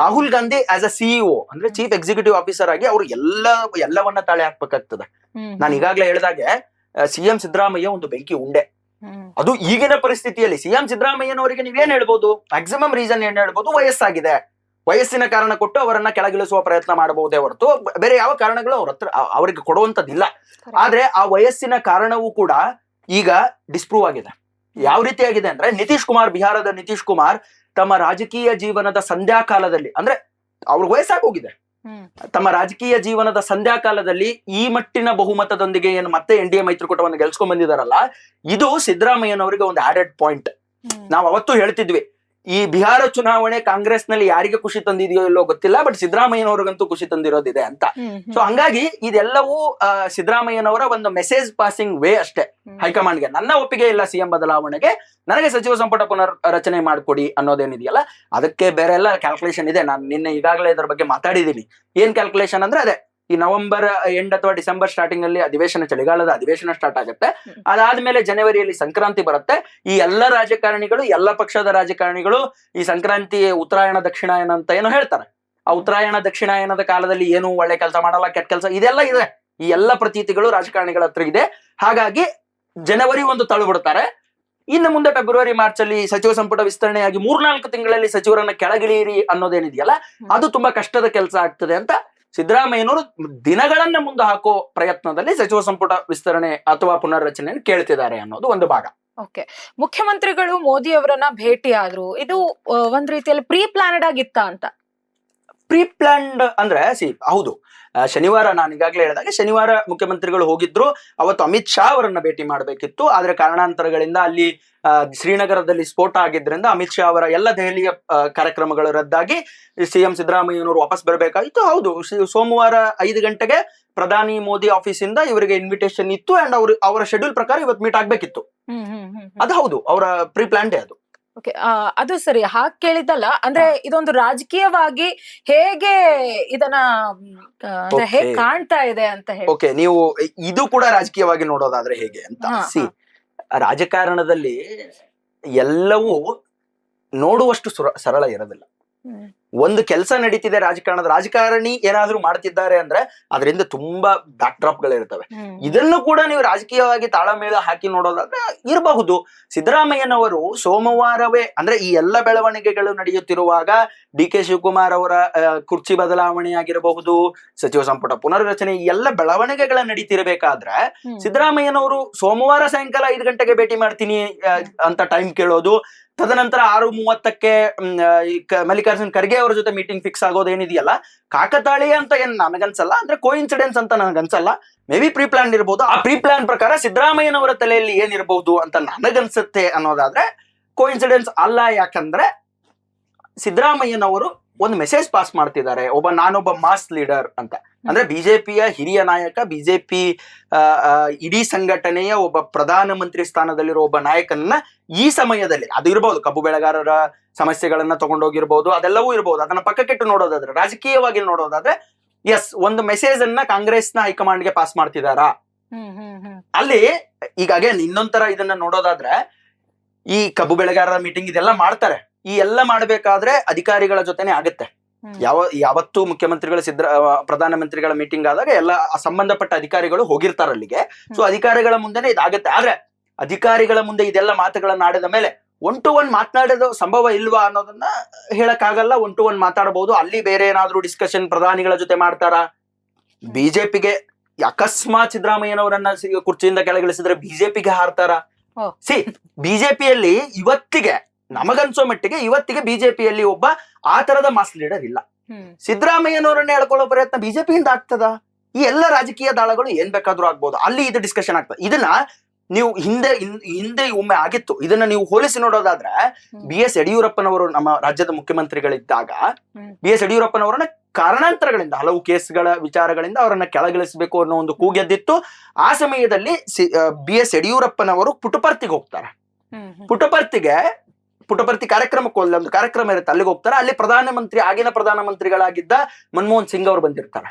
Rahul Gandhi as a CEO ಅಂದ್ರೆ ಚೀಫ್ ಎಕ್ಸಿಕ್ಯೂಟಿವ್ ಆಫೀಸರ್ ಆಗಿ ಅವರು ಎಲ್ಲ ಎಲ್ಲವನ್ನ ತಾಳೆ ಹಾಕ್ಬೇಕಾಗ್ತದೆ. ನಾನು ಈಗಾಗಲೇ ಹೇಳಿದಾಗೆ ಸಿಎಂ ಸಿದ್ದರಾಮಯ್ಯ ಒಂದು ಬೆಂಕಿ ಉಂಡೆ. ಅದು ಈಗಿನ ಪರಿಸ್ಥಿತಿಯಲ್ಲಿ ಸಿಎಂ ಸಿದ್ದರಾಮಯ್ಯನವರಿಗೆ ನೀವೇನ್ ಹೇಳ್ಬೋದು? ಮ್ಯಾಕ್ಸಿಮಮ್ ರೀಸನ್ ಏನ್ ಹೇಳ್ಬೋದು? ವಯಸ್ಸಾಗಿದೆ. ವಯಸ್ಸಿನ ಕಾರಣ ಕೊಟ್ಟು ಅವರನ್ನ ಕೆಳಗಿಳಿಸುವ ಪ್ರಯತ್ನ ಮಾಡಬಹುದೇ ಹೊರತು ಬೇರೆ ಯಾವ ಕಾರಣಗಳು ಅವ್ರ ಹತ್ರ ಅವರಿಗೆ ಕೊಡುವಂತದ್ದಿಲ್ಲ. ಆದ್ರೆ ಆ ವಯಸ್ಸಿನ ಕಾರಣವೂ ಕೂಡ ಈಗ ಡಿಸ್ಪ್ರೂವ್ ಆಗಿದೆ. ಯಾವ ರೀತಿಯಾಗಿದೆ ಅಂದ್ರೆ ನಿತೀಶ್ ಕುಮಾರ್ ಬಿಹಾರದ ನಿತೀಶ್ ಕುಮಾರ್ ತಮ್ಮ ರಾಜಕೀಯ ಜೀವನದ ಸಂಧ್ಯಾ ಕಾಲದಲ್ಲಿ ಅಂದ್ರೆ ಅವ್ರ ವಯಸ್ಸಾಗಿ ಹೋಗಿದೆ. ತಮ್ಮ ರಾಜಕೀಯ ಜೀವನದ ಸಂಧ್ಯಾ ಕಾಲದಲ್ಲಿ ಈ ಮಟ್ಟಿನ ಬಹುಮತದೊಂದಿಗೆ ಏನು ಮತ್ತೆ ಎನ್ ಡಿ ಎ ಮೈತ್ರಿಕೂಟವನ್ನು ಗೆಲ್ಸ್ಕೊಂಡ್ ಬಂದಿದಾರಲ್ಲ ಇದು ಸಿದ್ದರಾಮಯ್ಯನವರಿಗೆ ಒಂದು ಆಡೆಡ್ ಪಾಯಿಂಟ್ ನಾವು ಅವತ್ತು ಹೇಳ್ತಿದ್ವಿ ಈ ಬಿಹಾರ ಚುನಾವಣೆ ಕಾಂಗ್ರೆಸ್ನಲ್ಲಿ ಯಾರಿಗೆ ಖುಷಿ ತಂದಿದೆಯೋ ಇಲ್ಲೋ ಗೊತ್ತಿಲ್ಲ ಬಟ್ ಸಿದ್ದರಾಮಯ್ಯನವ್ರಿಗಂತೂ ಖುಷಿ ತಂದಿರೋದಿದೆ ಅಂತ. ಸೊ ಹಂಗಾಗಿ ಇದೆಲ್ಲವೂ ಸಿದ್ದರಾಮಯ್ಯನವರ ಒಂದು ಮೆಸೇಜ್ ಪಾಸಿಂಗ್ ವೇ ಅಷ್ಟೇ ಹೈಕಮಾಂಡ್ ಹೈಕಮಾಂಡ್ಗೆ. ನನ್ನ ಒಪ್ಪಿಗೆ ಇಲ್ಲ ಸಿಎಂ ಬದಲಾವಣೆಗೆ. ನನಗೆ ಸಚಿವ ಸಂಪುಟ ಪುನರ್ ರಚನೆ ಮಾಡಿಕೊಡಿ ಅನ್ನೋದೇನಿದೆಯಲ್ಲ ಅದಕ್ಕೆ ಬೇರೆ ಎಲ್ಲ ಕ್ಯಾಲ್ಕುಲೇಷನ್ ಇದೆ. ನಾನು ನಿನ್ನೆ ಈಗಾಗಲೇ ಇದರ ಬಗ್ಗೆ ಮಾತಾಡಿದ್ದೀನಿ. ಏನ್ ಕ್ಯಾಲ್ಕುಲೇಷನ್ ಅಂದ್ರೆ ಅದೇ ಈ ನವೆಂಬರ್ ಎಂಡ್ ಅಥವಾ ಡಿಸೆಂಬರ್ ಸ್ಟಾರ್ಟಿಂಗ್ ಅಲ್ಲಿ ಅಧಿವೇಶನ ಚಳಿಗಾಲದ ಅಧಿವೇಶನ ಸ್ಟಾರ್ಟ್ ಆಗುತ್ತೆ. ಅದಾದ್ಮೇಲೆ ಜನವರಿಯಲ್ಲಿ ಸಂಕ್ರಾಂತಿ ಬರುತ್ತೆ. ಈ ಎಲ್ಲ ರಾಜಕಾರಣಿಗಳು ಎಲ್ಲ ಪಕ್ಷದ ರಾಜಕಾರಣಿಗಳು ಈ ಸಂಕ್ರಾಂತಿ ಉತ್ತರಾಯಣ ದಕ್ಷಿಣಾಯನ ಅಂತ ಏನೋ ಹೇಳ್ತಾರೆ. ಆ ಉತ್ತರಾಯಣ ದಕ್ಷಿಣಾಯನದ ಕಾಲದಲ್ಲಿ ಏನು ಒಳ್ಳೆ ಕೆಲಸ ಮಾಡಲ್ಲ ಕೆಟ್ಟ ಕೆಲಸ ಇದೆಲ್ಲ ಇದೆ. ಈ ಎಲ್ಲ ಪ್ರತೀತಿಗಳು ರಾಜಕಾರಣಿಗಳ ಹತ್ರ ಇದೆ. ಹಾಗಾಗಿ ಜನವರಿ ಒಂದು ತಳು ಬಿಡ್ತಾರೆ. ಇನ್ನು ಮುಂದೆ ಫೆಬ್ರವರಿ ಮಾರ್ಚ್ ಅಲ್ಲಿ ಸಚಿವ ಸಂಪುಟ ವಿಸ್ತರಣೆಯಾಗಿ ಮೂರ್ನಾಲ್ಕು ತಿಂಗಳಲ್ಲಿ ಸಚಿವರನ್ನ ಕೆಳಗಿಳಿಯಿರಿ ಅನ್ನೋದೇನಿದೆಯಲ್ಲ ಅದು ತುಂಬಾ ಕಷ್ಟದ ಕೆಲಸ ಆಗ್ತದೆ ಅಂತ ಸಿದ್ದರಾಮಯ್ಯನವರು ದಿನಗಳನ್ನ ಮುಂದೆ ಹಾಕೋ ಪ್ರಯತ್ನದಲ್ಲಿ ಸಚಿವ ಸಂಪುಟ ವಿಸ್ತರಣೆ ಅಥವಾ ಪುನರ್ರಚನೆಯನ್ನು ಕೇಳ್ತಿದ್ದಾರೆ ಅನ್ನೋದು ಒಂದು ಭಾಗ. ಓಕೆ. ಮುಖ್ಯಮಂತ್ರಿಗಳು ಮೋದಿ ಅವರನ್ನ ಭೇಟಿ ಆದ್ರು ಇದು ಒಂದ್ ರೀತಿಯಲ್ಲಿ ಪ್ರೀ ಪ್ಲಾನೆಡ್ ಆಗಿತ್ತ ಅಂತ? ಪ್ರೀ ಪ್ಲಾನ್ಡ್ ಅಂದ್ರೆ ಸಿ ಹೌದು. ಶನಿವಾರ ನಾನು ಈಗಾಗಲೇ ಹೇಳಿದಾಗ ಶನಿವಾರ ಮುಖ್ಯಮಂತ್ರಿಗಳು ಹೋಗಿದ್ರು ಅವತ್ತು ಅಮಿತ್ ಶಾ ಅವರನ್ನ ಭೇಟಿ ಮಾಡಬೇಕಿತ್ತು. ಆದ್ರೆ ಕಾರಣಾಂತರಗಳಿಂದ ಅಲ್ಲಿ ಶ್ರೀನಗರದಲ್ಲಿ ಸ್ಫೋಟ ಆಗಿದ್ರಿಂದ ಅಮಿತ್ ಶಾ ಅವರ ಎಲ್ಲ ದೆಹಲಿಯ ಕಾರ್ಯಕ್ರಮಗಳು ರದ್ದಾಗಿ ಸಿಎಂ ಸಿದ್ದರಾಮಯ್ಯನವರು ವಾಪಸ್ ಬರಬೇಕಾಯಿತು ಹೌದು ಸೋಮವಾರ ಐದು ಗಂಟೆಗೆ ಪ್ರಧಾನಿ ಮೋದಿ ಆಫೀಸಿಂದ ಇವರಿಗೆ ಇನ್ವಿಟೇಷನ್ ಇತ್ತು ಅಂಡ್ ಅವರು ಅವರ ಶೆಡ್ಯೂಲ್ ಪ್ರಕಾರ ಇವತ್ತು ಮೀಟ್ ಆಗ್ಬೇಕಿತ್ತು. ಅದು ಹೌದು ಅವರ ಪ್ರೀ ಪ್ಲಾನ್ಡೇ ಅದು. ಓಕೆ ಅದು ಸರಿ. ಹಾಗೆ ಕೇಳಿದ್ದಲ್ಲ ಅಂದ್ರೆ ಇದೊಂದು ರಾಜಕೀಯವಾಗಿ ಹೇಗೆ ಇದನ್ನ ಅಂದ್ರೆ ಹೇಗ್ ಕಾಣ್ತಾ ಇದೆ ಅಂತ ಹೇಳಿ. ಓಕೆ ನೀವು ಇದು ಕೂಡ ರಾಜಕೀಯವಾಗಿ ನೋಡೋದಾದ್ರೆ ಹೇಗೆ ಅಂತ. ಸಿ ರಾಜಕಾರಣದಲ್ಲಿ ಎಲ್ಲವೂ ನೋಡುವಷ್ಟು ಸರಳ ಇರೋದಿಲ್ಲ. ಒಂದು ಕೆಲಸ ನಡೀತಿದೆ ರಾಜಕಾರಣದ ರಾಜಕಾರಣಿ ಏನಾದ್ರೂ ಮಾಡ್ತಿದ್ದಾರೆ ಅಂದ್ರೆ ಅದರಿಂದ ತುಂಬಾ ಬ್ಯಾಕ್ ಡ್ರಾಪ್ ಗಳಿರ್ತವೆ. ಇದನ್ನು ಕೂಡ ನೀವು ರಾಜಕೀಯವಾಗಿ ತಾಳಮೇಳ ಹಾಕಿ ನೋಡೋದಾದ್ರೆ ಇರಬಹುದು ಸಿದ್ದರಾಮಯ್ಯನವರು ಸೋಮವಾರವೇ ಅಂದ್ರೆ ಈ ಎಲ್ಲ ಬೆಳವಣಿಗೆಗಳು ನಡೆಯುತ್ತಿರುವಾಗ ಡಿ ಕೆ ಶಿವಕುಮಾರ್ ಅವರ ಕುರ್ಚಿ ಬದಲಾವಣೆ ಆಗಿರಬಹುದು ಸಚಿವ ಸಂಪುಟ ಪುನರ್ರಚನೆ ಈ ಎಲ್ಲ ಬೆಳವಣಿಗೆಗಳ ನಡೀತಿರಬೇಕಾದ್ರೆ. ಸಿದ್ದರಾಮಯ್ಯನವರು ಸೋಮವಾರ ಸಾಯಂಕಾಲ ಐದು ಗಂಟೆಗೆ ಭೇಟಿ ಮಾಡ್ತೀನಿ ಅಂತ ಟೈಮ್ ಕೇಳೋದು ತದನಂತರ ಆರು ಮೂವತ್ತಕ್ಕೆ ಮಲ್ಲಿಕಾರ್ಜುನ್ ಖರ್ಗೆ ಅವರ ಜೊತೆ ಮೀಟಿಂಗ್ ಫಿಕ್ಸ್ ಆಗೋದೇನಿದೆಯಲ್ಲ ಕಾಕತಾಳೀಯ ಅಂತ ಏನ್ ನನಗನ್ಸಲ್ಲ, ಅಂದ್ರೆ ಕೋ ಇನ್ಸಿಡೆನ್ಸ್ ಅಂತ ನನಗನ್ಸಲ್ಲ ಮೇ ಬಿ ಪ್ರೀ ಪ್ಲಾನ್ ಇರಬಹುದು ಆ ಪ್ರೀ ಪ್ಲಾನ್ ಪ್ರಕಾರ ಸಿದ್ದರಾಮಯ್ಯನವರ ತಲೆಯಲ್ಲಿ ಏನಿರಬಹುದು ಅಂತ ನನಗನ್ಸುತ್ತೆ ಅನ್ನೋದಾದ್ರೆ ಕೋ ಇನ್ಸಿಡೆನ್ಸ್ ಅಲ್ಲ ಯಾಕಂದ್ರೆ ಸಿದ್ದರಾಮಯ್ಯನವರು ಒಂದು ಮೆಸೇಜ್ ಪಾಸ್ ಮಾಡ್ತಿದ್ದಾರೆ. ಒಬ್ಬ ನಾನೊಬ್ಬ ಮಾಸ್ ಲೀಡರ್ ಅಂತ. ಅಂದ್ರೆ ಬಿಜೆಪಿಯ ಹಿರಿಯ ನಾಯಕ ಬಿಜೆಪಿ ಇಡೀ ಸಂಘಟನೆಯ ಒಬ್ಬ ಪ್ರಧಾನಮಂತ್ರಿ ಸ್ಥಾನದಲ್ಲಿರೋ ಒಬ್ಬ ನಾಯಕನನ್ನ ಈ ಸಮಯದಲ್ಲಿ ಅದು ಇರಬಹುದು ಕಬ್ಬು ಬೆಳೆಗಾರರ ಸಮಸ್ಯೆಗಳನ್ನ ತಗೊಂಡೋಗಿರ್ಬೋದು ಅದೆಲ್ಲವೂ ಇರಬಹುದು ಅದನ್ನ ಪಕ್ಕಕ್ಕಿಟ್ಟು ನೋಡೋದಾದ್ರೆ ರಾಜಕೀಯವಾಗಿ ನೋಡೋದಾದ್ರೆ ಎಸ್ ಒಂದು ಮೆಸೇಜ್ ಅನ್ನ ಕಾಂಗ್ರೆಸ್ನ ಹೈಕಮಾಂಡ್ಗೆ ಪಾಸ್ ಮಾಡ್ತಿದಾರಾ ಅಲ್ಲಿ ಈಗ ಅಗೇನ್ ತರ ಇದನ್ನ ನೋಡೋದಾದ್ರೆ ಈ ಕಬ್ಬು ಬೆಳೆಗಾರರ ಮೀಟಿಂಗ್ ಇದೆಲ್ಲ ಮಾಡ್ತಾರೆ. ಈ ಎಲ್ಲ ಮಾಡಬೇಕಾದ್ರೆ ಅಧಿಕಾರಿಗಳ ಜೊತೆನೆ ಆಗುತ್ತೆ. ಯಾವ ಯಾವತ್ತು ಮುಖ್ಯಮಂತ್ರಿಗಳ ಸಿದ್ರ ಪ್ರಧಾನಮಂತ್ರಿಗಳ ಮೀಟಿಂಗ್ ಆದಾಗ ಎಲ್ಲ ಸಂಬಂಧಪಟ್ಟ ಅಧಿಕಾರಿಗಳು ಹೋಗಿರ್ತಾರ ಅಲ್ಲಿಗೆ. ಸೊ ಅಧಿಕಾರಿಗಳ ಮುಂದೆನೆ ಇದಾಗುತ್ತೆ. ಆದ್ರೆ ಅಧಿಕಾರಿಗಳ ಮುಂದೆ ಇದೆಲ್ಲ ಮಾತುಗಳನ್ನ ಆಡಿದ ಮೇಲೆ ಒನ್ ಟು ಒನ್ ಮಾತನಾಡೋದು ಸಂಭವ ಇಲ್ವಾ ಅನ್ನೋದನ್ನ ಹೇಳಕ್ಕಾಗಲ್ಲ. ಒನ್ ಟು ಒನ್ ಮಾತಾಡಬಹುದು ಅಲ್ಲಿ ಬೇರೆ ಏನಾದ್ರೂ ಡಿಸ್ಕಷನ್ ಪ್ರಧಾನಿಗಳ ಜೊತೆ ಮಾಡ್ತಾರ? ಬಿಜೆಪಿಗೆ ಅಕಸ್ಮಾತ್ ಸಿದ್ದರಾಮಯ್ಯನವರನ್ನ ಕುರ್ಚಿಯಿಂದ ಕೆಳಗಿಳಿಸಿದ್ರೆ ಬಿಜೆಪಿಗೆ ಹಾರ್ತಾರ. ಸಿ ಬಿಜೆಪಿಯಲ್ಲಿ ಇವತ್ತಿಗೆ ನಮಗನ್ಸೋ ಮಟ್ಟಿಗೆ ಇವತ್ತಿಗೆ ಬಿಜೆಪಿಯಲ್ಲಿ ಒಬ್ಬ ಆ ತರದ ಮಾಸ್ ಲೀಡರ್ ಇಲ್ಲ. ಸಿದ್ದರಾಮಯ್ಯನವರನ್ನ ಹೇಳ್ಕೊಳ್ಳೋ ಪ್ರಯತ್ನ ಬಿಜೆಪಿಯಿಂದ ಆಗ್ತದ? ಈ ಎಲ್ಲ ರಾಜಕೀಯ ದಾಳಗಳು ಏನ್ ಬೇಕಾದ್ರೂ ಆಗ್ಬೋದು. ಅಲ್ಲಿ ಇದು ಡಿಸ್ಕಷನ್ ಆಗ್ತದೆ. ಇದನ್ನ ನೀವು ಹಿಂದೆ ಹಿಂದೆ ಒಮ್ಮೆ ಆಗಿತ್ತು. ಇದನ್ನ ನೀವು ಹೋಲಿಸಿ ನೋಡೋದಾದ್ರೆ. ಬಿ ಎಸ್ ಯಡಿಯೂರಪ್ಪನವರು ನಮ್ಮ ರಾಜ್ಯದ ಮುಖ್ಯಮಂತ್ರಿಗಳಿದ್ದಾಗ. ಬಿ ಎಸ್ ಯಡಿಯೂರಪ್ಪನವರನ್ನ ಕಾರಣಾಂತರಗಳಿಂದ ಹಲವು ಕೇಸ್ಗಳ ವಿಚಾರಗಳಿಂದ ಅವರನ್ನ ಕೆಳಗಿಳಿಸಬೇಕು ಅನ್ನೋ ಒಂದು ಕೂಗೆದ್ದಿತ್ತು ಆ ಸಮಯದಲ್ಲಿ ಬಿ ಎಸ್ ಯಡಿಯೂರಪ್ಪನವರು ಪುಟಪರ್ತಿಗೆ ಹೋಗ್ತಾರೆ. ಪುಟಪರ್ತಿಗೆ ಪುಟಪರ್ತಿ ಕಾರ್ಯಕ್ರಮಕ್ಕೆ ಒಂದು ಒಂದು ಕಾರ್ಯಕ್ರಮ ಇರುತ್ತೆ. ಅಲ್ಲಿಗೆ ಹೋಗ್ತಾರೆ. ಅಲ್ಲಿ ಪ್ರಧಾನಮಂತ್ರಿ ಆಗಿನ ಪ್ರಧಾನಮಂತ್ರಿಗಳಾಗಿದ್ದ ಮನಮೋಹನ್ ಸಿಂಗ್ ಅವರು ಬಂದಿರ್ತಾರೆ.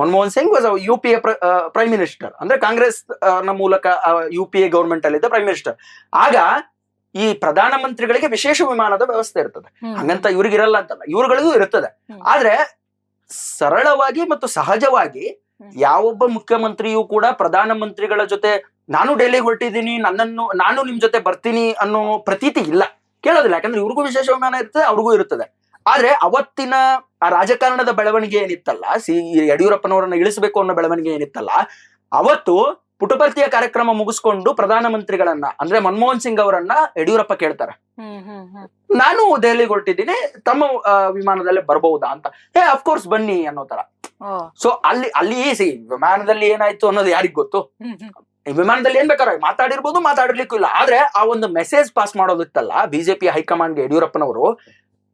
Manmohan Singh was U P A prime minister ಅಂದ್ರೆ ಕಾಂಗ್ರೆಸ್ನ ಮೂಲಕ ಯು ಪಿ ಎ ಗವರ್ಮೆಂಟ್ ಅಲ್ಲಿದ್ದ ಪ್ರೈಮ್ ಮಿನಿಸ್ಟರ್ ಆಗ ಈ ಪ್ರಧಾನ ಮಂತ್ರಿಗಳಿಗೆ ವಿಶೇಷ ವಿಮಾನದ ವ್ಯವಸ್ಥೆ ಇರ್ತದೆ. ಹಂಗಂತ ಇವ್ರಿಗಿರಲ್ಲ ಅಂತಲ್ಲ. ಇವ್ರುಗಳಿಗೂ ಇರ್ತದೆ. ಆದ್ರೆ ಸರಳವಾಗಿ ಮತ್ತು ಸಹಜವಾಗಿ. ಯಾವೊಬ್ಬ ಮುಖ್ಯಮಂತ್ರಿಯೂ ಕೂಡ ಪ್ರಧಾನಮಂತ್ರಿಗಳ ಜೊತೆ, ನಾನು ಡೆಲ್ಲಿಗೆ ಹೊರಟಿದ್ದೀನಿ, ನನ್ನನ್ನು, ನಾನು ನಿಮ್ ಜೊತೆ ಬರ್ತೀನಿ ಅನ್ನೋ ಪ್ರತೀತಿ ಇಲ್ಲ. ಕೇಳೋದಿಲ್ಲ, ಯಾಕಂದ್ರೆ ಇವ್ರಿಗೂ ವಿಶೇಷ ವಿಮಾನ ಇರ್ತದೆ, ಅವ್ರಿಗೂ ಇರುತ್ತದೆ. ಆದ್ರೆ ಅವತ್ತಿನ ಆ ರಾಜಕಾರಣದ ಬೆಳವಣಿಗೆ ಏನಿತ್ತಲ್ಲ, ಸಿ ಯಡಿಯೂರಪ್ಪನವರನ್ನ ಇಳಿಸಬೇಕು ಅನ್ನೋ ಬೆಳವಣಿಗೆ ಏನಿತ್ತಲ್ಲ, ಅವತ್ತು ಪುಟಪರ್ತಿಯ ಕಾರ್ಯಕ್ರಮ ಮುಗಿಸ್ಕೊಂಡು ಪ್ರಧಾನಮಂತ್ರಿಗಳನ್ನ ಅಂದ್ರೆ ಮನಮೋಹನ್ ಸಿಂಗ್ ಅವರನ್ನ ಯಡಿಯೂರಪ್ಪ ಕೇಳ್ತಾರೆ. ನಾನು ದೆಹಲಿಗೆ ಹೊರಟಿದ್ದೀನಿ ತಮ್ಮ ವಿಮಾನದಲ್ಲಿ ವಿಮಾನದಲ್ಲೇ ಅಂತ. ಹೇ ಅಫ್ಕೋರ್ಸ್ ಬನ್ನಿ ಅನ್ನೋ ತರ. ಸೊ ಅಲ್ಲಿ ಅಲ್ಲಿ ಸಿ ವಿಮಾನದಲ್ಲಿ ಏನಾಯ್ತು ಅನ್ನೋದು ಯಾರಿಗ್ ಗೊತ್ತು? ವಿಮಾನದಲ್ಲಿ ಏನ್ ಬೇಕಾದ್ರೆ ಮಾತಾಡಿರ್ಬೋದು ಮಾತಾಡಿರ್ಲಿಕ್ಕೂ ಇಲ್ಲ. ಆದ್ರೆ ಆ ಒಂದು ಮೆಸೇಜ್ ಪಾಸ್ ಮಾಡೋದಿತ್ತಲ್ಲ ಬಿಜೆಪಿ ಹೈಕಮಾಂಡ್ಗೆ ಯಡಿಯೂರಪ್ಪನವರು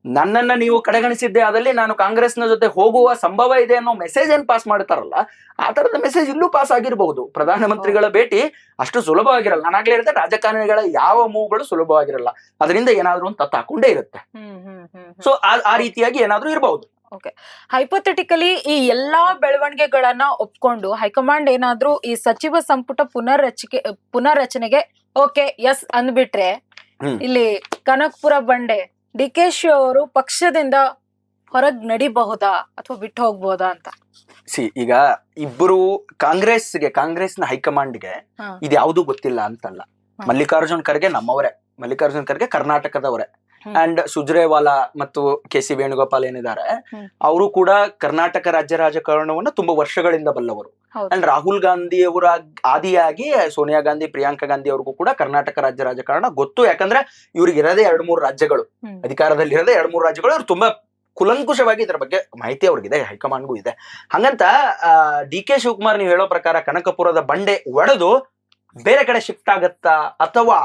ನನ್ನನ್ನ ನೀವು ಕಡೆಗಣಿಸಿದ್ದೆ ಆದಲ್ಲಿ ನಾನು ಕಾಂಗ್ರೆಸ್ನ ಜೊತೆ ಹೋಗುವ ಸಂಭವ ಇದೆ ಅನ್ನೋ ಮೆಸೇಜ್ ಏನ್ ಪಾಸ್ ಮಾಡ್ತಾರಲ್ಲ ಆ ತರದ ಮೆಸೇಜ್ ಇಲ್ಲೂ ಪಾಸ್ ಆಗಿರಬಹುದು. ಪ್ರಧಾನಮಂತ್ರಿಗಳ ಭೇಟಿ ಅಷ್ಟು ಸುಲಭವಾಗಿರಲ್ಲ ನಾನಾಗ್ಲೇ ಹೇಳಿದೆ ರಾಜಕಾರಣಿಗಳ ಯಾವ ಮೂವ್ಗಳು ಸುಲಭವಾಗಿರಲ್ಲ ಅದರಿಂದ ಏನಾದ್ರೂ ಒಂದು ತತ್ತಾಕೊಂಡೇ ಇರುತ್ತೆ. ಸೊ ಆ ರೀತಿಯಾಗಿ ಏನಾದ್ರೂ ಇರಬಹುದು. ಹೈಪೋಥೆಟಿಕಲಿ ಈ ಎಲ್ಲಾ ಬೆಳವಣಿಗೆಗಳನ್ನ ಒಪ್ಕೊಂಡು ಹೈಕಮಾಂಡ್ ಏನಾದ್ರೂ ಈ ಸಚಿವ ಸಂಪುಟ ಪುನರ್ರಚಿಕೆ ಪುನರ್ರಚನೆಗೆ ಓಕೆ ಎಸ್ ಅಂದ್ಬಿಟ್ರೆ ಇಲ್ಲಿ ಕನಕ್ಪುರ ಬಂಡೆ ಡಿ ಕೆ ಶಿ ಅವರು ಪಕ್ಷದಿಂದ ಹೊರಗ್ ನಡಿಬಹುದಾ ಅಥವಾ ಬಿಟ್ಟು ಹೋಗ್ಬಹುದಾ ಅಂತ ಸಿ ಈಗ ಇಬ್ಬರು ಕಾಂಗ್ರೆಸ್ಗೆ ಕಾಂಗ್ರೆಸ್ನ ಹೈಕಮಾಂಡ್ಗೆ ಗೆ ಇದು ಯಾವುದು ಗೊತ್ತಿಲ್ಲ ಅಂತಲ್ಲ. ಮಲ್ಲಿಕಾರ್ಜುನ್ ಖರ್ಗೆ ನಮ್ಮವರೇ ಮಲ್ಲಿಕಾರ್ಜುನ್ ಖರ್ಗೆ ಕರ್ನಾಟಕದವರೇ. ಅಂಡ್ ಸುಜ್ರೇವಾಲಾ ಮತ್ತು ಕೆ ಸಿ ವೇಣುಗೋಪಾಲ್ ಏನಿದ್ದಾರೆ. ಅವರು ಕೂಡ ಕರ್ನಾಟಕ ರಾಜ್ಯ ರಾಜಕಾರಣವನ್ನ ತುಂಬಾ ವರ್ಷಗಳಿಂದ ಬಲ್ಲವರು. ಅಂಡ್ ರಾಹುಲ್ ಗಾಂಧಿ ಅವರ ಆದಿಯಾಗಿ ಸೋನಿಯಾ ಗಾಂಧಿ ಪ್ರಿಯಾಂಕಾ ಗಾಂಧಿ ಅವ್ರಿಗೂ ಕೂಡ ಕರ್ನಾಟಕ ರಾಜ್ಯ ರಾಜಕಾರಣ ಗೊತ್ತು. ಯಾಕಂದ್ರೆ ಇವ್ರಿಗೆ ಇರೋದೇ ಎರಡ್ ಮೂರು ರಾಜ್ಯಗಳು. ಅಧಿಕಾರದಲ್ಲಿ ಇರೋದೇ ಎರಡ್ ಮೂರು ರಾಜ್ಯಗಳು ಅವ್ರು ತುಂಬಾ ಕುಲಂಕುಷವಾಗಿ ಇದರ ಬಗ್ಗೆ ಮಾಹಿತಿ ಅವ್ರಿಗಿದೆ ಹೈಕಮಾಂಡ್ಗೂ ಇದೆ. ಹಂಗಂತ ಡಿ ಕೆ ಶಿವಕುಮಾರ್ ನೀವು ಹೇಳೋ ಪ್ರಕಾರ ಕನಕಪುರದ ಬಂಡೆ ಒಡೆದು ಬೇರೆ ಕಡೆ ಶಿಫ್ಟ್ ಆಗತ್ತಾ ಅಥವಾ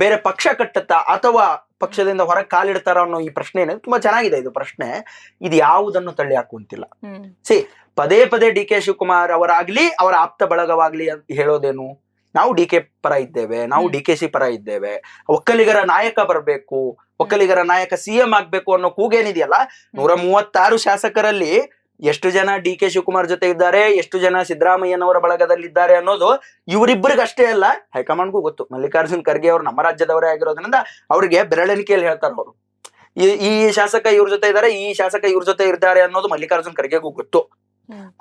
ಬೇರೆ ಪಕ್ಷ ಕಟ್ಟತ್ತಾ ಅಥವಾ ಪಕ್ಷದಿಂದ ಹೊರಗೆ ಕಾಲಿಡ್ತಾರ ಅನ್ನೋ ಈ ಪ್ರಶ್ನೆ ಏನಿದೆ ತುಂಬಾ ಚೆನ್ನಾಗಿದೆ ಇದು ಪ್ರಶ್ನೆ. ಇದು ಯಾವುದನ್ನು ತಳ್ಳಿ ಹಾಕುವಂತಿಲ್ಲ. ಸಿ ಪದೇ ಪದೇ ಡಿ ಕೆ ಶಿವಕುಮಾರ್ ಅವರಾಗ್ಲಿ ಅವರ ಆಪ್ತ ಬಳಗವಾಗ್ಲಿ ಅಂತ ಹೇಳೋದೇನು? ನಾವು ಡಿ ಕೆ ಪರ ಇದ್ದೇವೆ ನಾವು. ಡಿ ಕೆ ಸಿ ಪರ ಇದ್ದೇವೆ. ಒಕ್ಕಲಿಗರ ನಾಯಕ ಬರಬೇಕು ಒಕ್ಕಲಿಗರ ನಾಯಕ ಸಿಎಂ ಆಗ್ಬೇಕು ಅನ್ನೋ ಕೂಗೇನಿದೆಯಲ್ಲ ನೂರ ಮೂವತ್ತಾರು ಶಾಸಕರಲ್ಲಿ ಎಷ್ಟು ಜನ ಡಿ ಕೆ ಶಿವಕುಮಾರ್ ಜೊತೆ ಇದ್ದಾರೆ ಎಷ್ಟು ಜನ ಸಿದ್ದರಾಮಯ್ಯನವರ ಬಳಗದಲ್ಲಿದ್ದಾರೆ ಅನ್ನೋದು ಇವರಿಬ್ಬರಿಗಷ್ಟೇ ಅಲ್ಲ ಹೈಕಮಾಂಡ್ಗೂ ಗೊತ್ತು. ಮಲ್ಲಿಕಾರ್ಜುನ್ ಖರ್ಗೆ ಅವರು ನಮ್ಮ ರಾಜ್ಯದವರೇ ಆಗಿರೋದ್ರಿಂದ ಅವರಿಗೆ ಬೆರಳೆಣಿಕೆಯಲ್ಲಿ ಹೇಳ್ತಾರೆ ಅವರು. ಈ ಈ ಶಾಸಕ ಇವ್ರ ಜೊತೆ ಇದ್ದಾರೆ ಈ ಶಾಸಕ ಇವ್ರ ಜೊತೆ ಇದ್ದಾರೆ ಅನ್ನೋದು ಮಲ್ಲಿಕಾರ್ಜುನ್ ಖರ್ಗೆಗೂ ಗೊತ್ತು.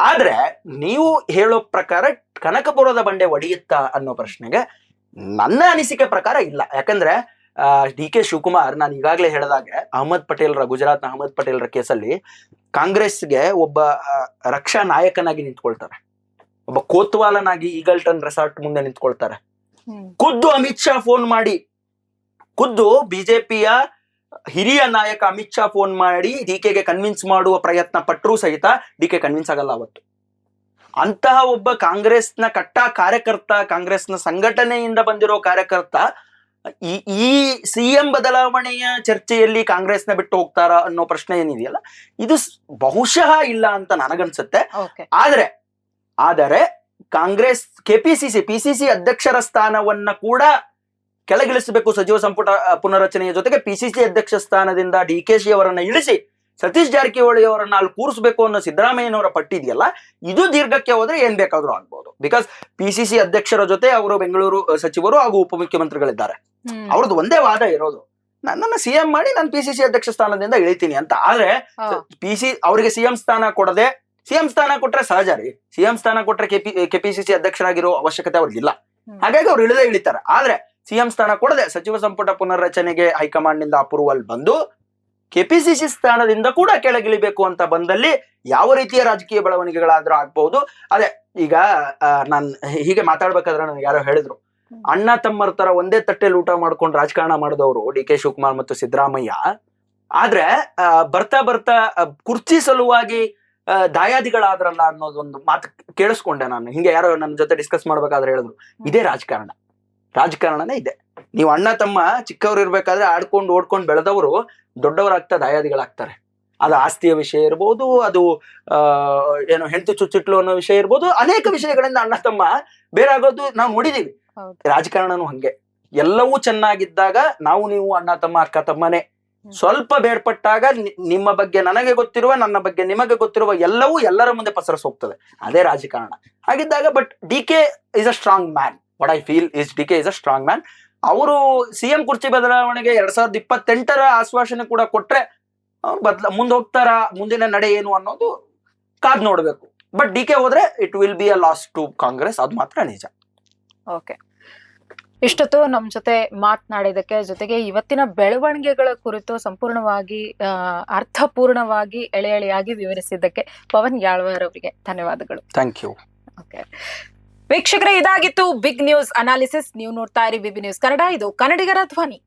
ಆದ್ರೆ ನೀವು ಹೇಳೋ ಪ್ರಕಾರ ಕನಕಪುರದ ಬಂಡೆ ಒಡೆಯುತ್ತಾ ಅನ್ನೋ ಪ್ರಶ್ನೆಗೆ ನನ್ನ ಅನಿಸಿಕೆ ಪ್ರಕಾರ ಇಲ್ಲ. ಯಾಕಂದ್ರೆ ಡಿ ಕೆ ಶಿವಕುಮಾರ್ ನಾನು ಈಗಾಗಲೇ ಹೇಳಿದಾಗೆ ಅಹಮದ್ ಪಟೇಲ್ರ ಗುಜರಾತ್ನ ಅಹಮದ್ ಪಟೇಲ್ರ ಕೇಸಲ್ಲಿ ಕಾಂಗ್ರೆಸ್ಗೆ ಒಬ್ಬ ರಕ್ಷಾ ನಾಯಕನಾಗಿ ನಿಂತ್ಕೊಳ್ತಾರೆ. ಒಬ್ಬ ಕೋತ್ವಾಲನಾಗಿ ಈಗಲ್ಟನ್ ರೆಸಾರ್ಟ್ ಮುಂದೆ ನಿಂತ್ಕೊಳ್ತಾರೆ. ಖುದ್ದು ಅಮಿತ್ ಶಾ ಫೋನ್ ಮಾಡಿ. ಖುದ್ದು ಬಿಜೆಪಿಯ ಹಿರಿಯ ನಾಯಕ ಅಮಿತ್ ಶಾ ಫೋನ್ ಮಾಡಿ ಡಿ ಕೆಗೆ ಕನ್ವಿನ್ಸ್ ಮಾಡುವ ಪ್ರಯತ್ನ ಪಟ್ಟರೂ ಸಹಿತ ಡಿ ಕೆ ಕನ್ವಿನ್ಸ್ ಆಗಲ್ಲ ಅವತ್ತು. ಅಂತಹ ಒಬ್ಬ ಕಾಂಗ್ರೆಸ್ನ ಕಟ್ಟ ಕಾರ್ಯಕರ್ತ ಕಾಂಗ್ರೆಸ್ನ ಸಂಘಟನೆಯಿಂದ ಬಂದಿರೋ ಕಾರ್ಯಕರ್ತ ಈ ಸಿ ಎಂ ಬದಲಾವಣೆಯ ಚರ್ಚೆಯಲ್ಲಿ ಕಾಂಗ್ರೆಸ್ನ ಬಿಟ್ಟು ಹೋಗ್ತಾರ ಅನ್ನೋ ಪ್ರಶ್ನೆ ಏನಿದೆಯಲ್ಲ ಇದು ಬಹುಶಃ ಇಲ್ಲ ಅಂತ ನನಗನ್ಸುತ್ತೆ. ಆದ್ರೆ ಆದರೆ ಆದರೆ ಕಾಂಗ್ರೆಸ್ ಕೆಪಿಸಿಸಿ ಪಿಸಿಸಿ ಅಧ್ಯಕ್ಷರ ಸ್ಥಾನವನ್ನ ಕೂಡ ಕೆಳಗಿಳಿಸಬೇಕು ಸಚಿವ ಸಂಪುಟ ಪುನರಚನೆಯ ಜೊತೆಗೆ ಪಿಸಿಸಿ ಅಧ್ಯಕ್ಷ ಸ್ಥಾನದಿಂದ ಡಿ ಕೆ ಶಿ ಅವರನ್ನ ಇಳಿಸಿ ಸತೀಶ್ ಜಾರಕಿಹೊಳಿ ಅವರನ್ನ ಅಲ್ಲಿ ಕೂರಿಸಬೇಕು ಅನ್ನೋ ಸಿದ್ದರಾಮಯ್ಯನವರ ಪಟ್ಟಿದೆಯಲ್ಲ ಇದು ದೀರ್ಘಕ್ಕೆ ಹೋದ್ರೆ ಏನ್ ಬೇಕಾದ್ರೂ ಆಗ್ಬಹುದು ಬಿಕಾಸ್ ಪಿಸಿಸಿ ಅಧ್ಯಕ್ಷರ ಜೊತೆ ಅವರು ಬೆಂಗಳೂರು ಸಚಿವರು ಹಾಗೂ ಉಪಮುಖ್ಯಮಂತ್ರಿಗಳಿದ್ದಾರೆ. ಅವ್ರದ್ದು ಒಂದೇ ವಾದ ಇರೋದು. ನನ್ನನ್ನ ಸಿಎಂ ಮಾಡಿ ನಾನು ಪಿಸಿಸಿ ಅಧ್ಯಕ್ಷ ಸ್ಥಾನದಿಂದ ಇಳಿತೀನಿ ಅಂತ. ಆದ್ರೆ ಪಿಸಿ ಪಿ ಸಿ ಅವರಿಗೆ ಸಿಎಂ ಸ್ಥಾನ ಕೊಡದೆ ಸಿಎಂ ಸ್ಥಾನ ಕೊಟ್ರೆ ಸಹಜ ರೀ. ಸಿಎಂ ಸ್ಥಾನ ಕೊಟ್ರೆ ಕೆಪಿ ಕೆಪಿಸಿಸಿ ಅಧ್ಯಕ್ಷರಾಗಿರೋ ಅವಶ್ಯಕತೆ ಅವ್ರಿಗಿಲ್ಲ. ಹಾಗಾಗಿ ಅವ್ರು ಇಳಿದೇ ಇಳಿತಾರೆ. ಆದ್ರೆ ಸಿಎಂ ಸ್ಥಾನ ಕೊಡದೆ ಸಚಿವ ಸಂಪುಟ ಪುನರ್ರಚನೆಗೆ ಹೈಕಮಾಂಡ್ನಿಂದ ಅಪ್ರೂವಲ್ ಬಂದು ಕೆಪಿಸಿಸಿ ಸ್ಥಾನದಿಂದ ಕೂಡ ಕೆಳಗಿಳಿಬೇಕು ಅಂತ ಬಂದಲ್ಲಿ ಯಾವ ರೀತಿಯ ರಾಜಕೀಯ ಬೆಳವಣಿಗೆಗಳಾದ್ರೂ ಆಗ್ಬಹುದು ಅದೇ ಈಗ ನಾನು ಹೀಗೆ ಮಾತಾಡ್ಬೇಕಾದ್ರೆ ನನಗೆ ಯಾರೋ ಹೇಳಿದ್ರು. ಅಣ್ಣ ತಮ್ಮರ ತರ ಒಂದೇ ತಟ್ಟೆಲಿ ಊಟ ಮಾಡ್ಕೊಂಡು ರಾಜಕಾರಣ ಮಾಡಿದವರು ಡಿ ಕೆ ಶಿವಕುಮಾರ್ ಮತ್ತು ಸಿದ್ದರಾಮಯ್ಯ. ಆದ್ರೆ ಬರ್ತಾ ಬರ್ತಾ ಕುರ್ಚಿ ಸಲುವಾಗಿ ದಾಯಾದಿಗಳಾದ್ರಲ್ಲ ಅನ್ನೋದೊಂದು ಮಾತು ಕೇಳಿಸ್ಕೊಂಡೆ ನಾನು. ಹಿಂಗೆ ಯಾರೋ ನನ್ನ ಜೊತೆ ಡಿಸ್ಕಸ್ ಮಾಡ್ಬೇಕಾದ್ರೆ ಹೇಳಿದ್ರು. ಇದೇ ರಾಜಕಾರಣ. ರಾಜಕಾರಣನೇ ಇದೆ. ನೀವು ಅಣ್ಣ ತಮ್ಮ ಚಿಕ್ಕವ್ರು ಇರ್ಬೇಕಾದ್ರೆ ಆಡ್ಕೊಂಡು ಓಡ್ಕೊಂಡು ಬೆಳೆದವರು ದೊಡ್ಡವರಾಗ್ತಾ ದಾಯಾದಿಗಳಾಗ್ತಾರೆ. ಅದು ಆಸ್ತಿಯ ವಿಷಯ ಇರ್ಬೋದು ಅದು ಏನು ಹೆಂಡತಿ ಚುಚ್ಚಿಟ್ಲು ಅನ್ನೋ ವಿಷಯ ಇರ್ಬೋದು ಅನೇಕ ವಿಷಯಗಳಿಂದ ಅಣ್ಣ ತಮ್ಮ ಬೇರೆ ಆಗೋದು ನಾವು ನೋಡಿದೀವಿ. ರಾಜಕಾರಣನು ಹಂಗೆ. ಎಲ್ಲವೂ ಚೆನ್ನಾಗಿದ್ದಾಗ ನಾವು ನೀವು ಅಣ್ಣ ತಮ್ಮ ಅಕ್ಕ ತಮ್ಮನೇ. ಸ್ವಲ್ಪ ಬೇರ್ಪಟ್ಟಾಗ ನಿಮ್ಮ ಬಗ್ಗೆ ನನಗೆ ಗೊತ್ತಿರುವ ನನ್ನ ಬಗ್ಗೆ ನಿಮಗೆ ಗೊತ್ತಿರುವ ಎಲ್ಲವೂ ಎಲ್ಲರ ಮುಂದೆ ಪಸರಿಸ್ ಹೋಗ್ತದೆ ಅದೇ ರಾಜಕಾರಣ. ಹಾಗಿದ್ದಾಗ but D K is a strong man what I feel is D K is a strong man ಅವರು ಸಿ ಎಂ ಕುರ್ಚಿ ಬದಲಾವಣೆಗೆ ಎರಡ್ ಸಾವಿರದ ಇಪ್ಪತ್ತೆಂಟರ ಆಶ್ವಾಸನೆ ಕೂಡ ಕೊಟ್ರೆ ಅವ್ರು ಬದ್ಲ ಮುಂದೆ ಹೋಗ್ತಾರ ಮುಂದಿನ ನಡೆ ಏನು ಅನ್ನೋದು ಕಾದ್ ನೋಡ್ಬೇಕು. ಬಟ್ ಡಿ ಕೆ ಹೋದ್ರೆ it will be a loss to Congress ಅದು ಮಾತ್ರ ನಿಜ. ಓಕೆ ಇಷ್ಟೊತ್ತು ನಮ್ಮ ಜೊತೆ ಮಾತನಾಡಿದಕ್ಕೆ ಜೊತೆಗೆ ಇವತ್ತಿನ ಬೆಳವಣಿಗೆಗಳ ಕುರಿತು ಸಂಪೂರ್ಣವಾಗಿ ಅರ್ಥಪೂರ್ಣವಾಗಿ ಎಳೆ ಎಳೆಯಾಗಿ ವಿವರಿಸಿದ್ದಕ್ಕೆ ಪವನ್ ಯಾಳ್ವಾರ್ ಅವರಿಗೆ ಧನ್ಯವಾದಗಳು. ಥ್ಯಾಂಕ್ ಯು ಓಕೆ ವೀಕ್ಷಕರೇ ಇದಾಗಿತ್ತು ಬಿಗ್ ನ್ಯೂಸ್ ಅನಾಲಿಸಿಸ್. ನೀವು ನೋಡ್ತಾ ಇರಿ ಬಿಬಿ ನ್ಯೂಸ್ ಕನ್ನಡ. ಇದು ಕನ್ನಡಿಗರ ಧ್ವನಿ.